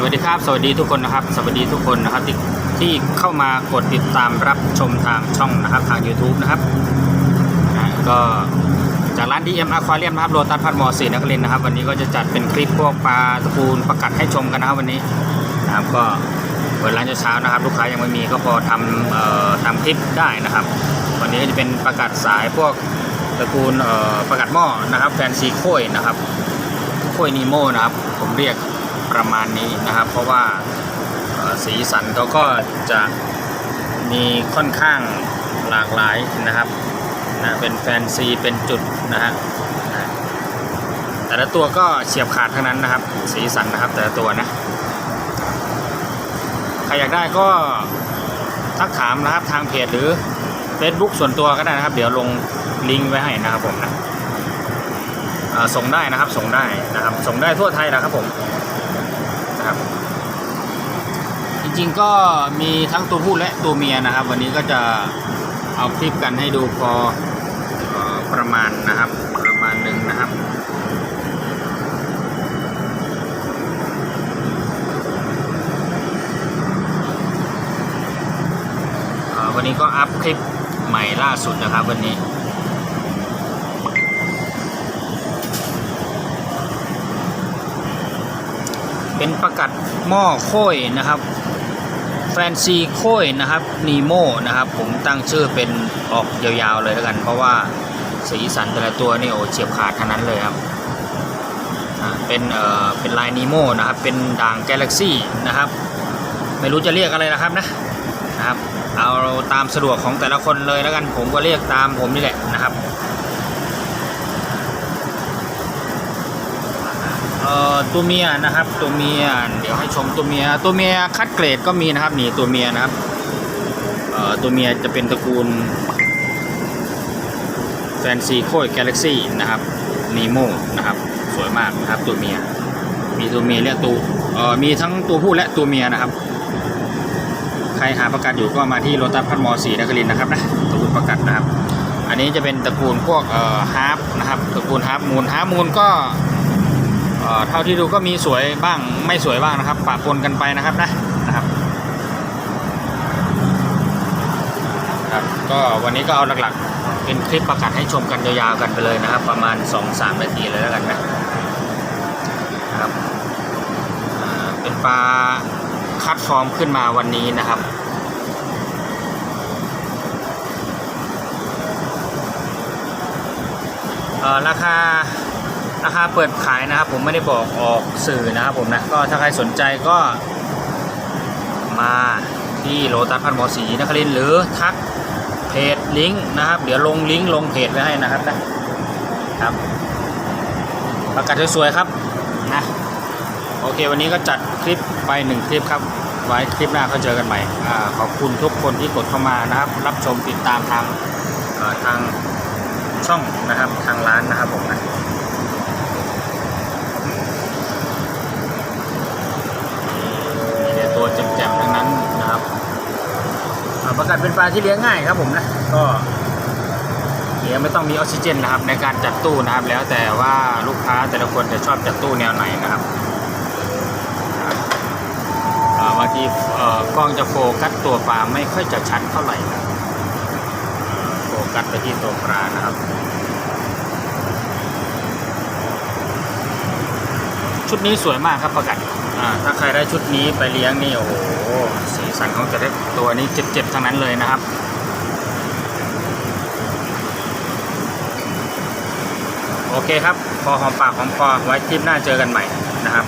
สวัสดีครับ สวัสดีทุกคนนะครับ สวัสดีทุกคนนะครับที่ที่เข้ามากดติดตามรับชมทางช่องนะครับทาง YouTube นะครับนะก็จากร้าน DM Aquarium นะครับโรตัสพัดมอสีนักเรียนนะครับ วันนี้ก็จะจัดเป็นคลิปพวกปลาตะปูนประกัดให้ชมกันนะครับวันนี้นะครับก็เปิดร้านเช้าๆนะครับ ลูกค้ายังไม่มีก็พอทำเอ่อทำคลิปได้นะครับ วันนี้ก็จะเป็นประกัดสายพวกตระกูลเอ่อประกัดหม้อนะครับแฟนซีโค้ยนะครับโค้ยนีโมนะครับผมเรียก ประมาณนี้นะครับ เพราะว่าสีสันเขาก็จะมีค่อนข้างหลากหลายนะครับนะเป็นแฟนซีเป็นจุดนะฮะแต่ละตัวก็เฉียบขาดทั้งนั้นนะครับ สีสันนะครับ แต่ละตัวนะใครอยากได้ก็ทักถามนะครับทางเพจหรือ Facebook ส่วนตัวก็ได้นะครับ เดี๋ยวลงลิงก์ไว้ให้นะครับผมนะส่งได้นะครับส่งได้นะครับ ส่งได้ทั่วไทยนะครับผม นะครับ จริงๆก็มีทั้งตัวผู้และตัวเมียนะครับ วันนี้ก็จะเอาคลิปกันให้ดูพออประมาณนะครับ ประมาณหนึ่งนะครับวันนี้ก็อัพคลิปใหม่ล่าสุดนะครับวันนี้ เป็นประกัดหม้อโค้ยนะครับแฟนซีโค้ยนะครับนีโมนะครับ ผมตั้งชื่อเป็นออกยาวๆเลยแล้วกัน เพราะว่าสีสันแต่ละตัวนี่โอ้เฉียบขาดทั้งนั้นเลยครับเป็นเอ่อเป็นลายนีโมนะครับ เป็นด่างกาแล็กซี่นะครับ ไม่รู้จะเรียกอะไรนะครับนะนะครับ เอาตามสะดวกของแต่ละคนเลยแล้วกันผมก็เรียกตามผมนี่แหละนะครับ อตัวเมียนะครับ ตัวเมียเดี๋ยวให้ชมตัวเมียตัวเมียคัดเกรดก็มีนะครับนี่ตัวเมียนะครับเอ่อตัวเมียจะเป็นตระกูลแฟนซีโค้ยกาแล็กซี่นะครับนีโมนะครับสวยมากนะครับตัวเมีย มีตัวเมียและตัวเอ่อมีทั้งตัวผู้และตัวเมียนะครับ ใครหาประกัดอยู่ก็มาที่โรตัสพันมอสีนครินนะครับนะตระกูลประกัดนะครับ อันนี้จะเป็นตระกูลพวกเอ่อฮาร์ปนะครับตระกูลฮาร์ปมูลฮาร์ปมูลก็ เท่าที่ดูก็มีสวยบ้างไม่สวยบ้างนะครับปะปนกันไปนะครับนะนะครับครับก็วันนี้ก็เอาหลักๆ เป็นคลิปประกาศให้ชมกันยาวๆกันไปเลยนะครับ ประมาณ 2-3 นาทีเลยแล้วกันนะนะครับเป็นปลาคัดฟอร์มขึ้นมาวันนี้นะครับราคา ราคาเปิดขายนะครับ ผมไม่ได้บอกออกสื่อนะครับผมนะก็ถ้าใครสนใจก็ มาที่โลตัสพันหมอสีนครินหรือทักเพจลิงก์นะครับ เดี๋ยวลงลิงก์ลงเพจไว้ให้นะครับนะครับประกาศสวยๆครับนะโอเค วันนี้ก็จัดคลิปไปหนึ่งคลิปครับ ไว้คลิปหน้าเขาเจอกันใหม่อขอบคุณทุกคนที่กดเข้ามานะครับ รับชมติดตามทางทางช่องนะครับทางร้านนะครับผมนะมีแต่ตัวแจ่มๆทั้งนั้นนะครับอ่า ประกาศเป็นปลาที่เลี้ยงง่ายครับผมนะ ก็เลี้ยงไม่ต้องมีออกซิเจนนะครับ ในการจัดตู้นะครับ แล้วแต่ว่าลูกค้าแต่ละคนจะชอบจัดตู้แนวไหนนะครับบางทีเอ่อกล้องจะโฟกัสตัวปลาไม่ค่อยจะชัดเท่าไหร่นะโฟกัสไปที่ตัวปลานะครับ ชุดนี้สวยมากครับประกัด ถ้าใครได้ชุดนี้ไปเลี้ยงนี่โอ้โหสีสันของแต่ละตัวนี้เจ็บๆทั้งนั้นเลยนะครับโอเคครับพอหอมปากหอมคอไว้คลิปหน้าเจอกันใหม่นะครับ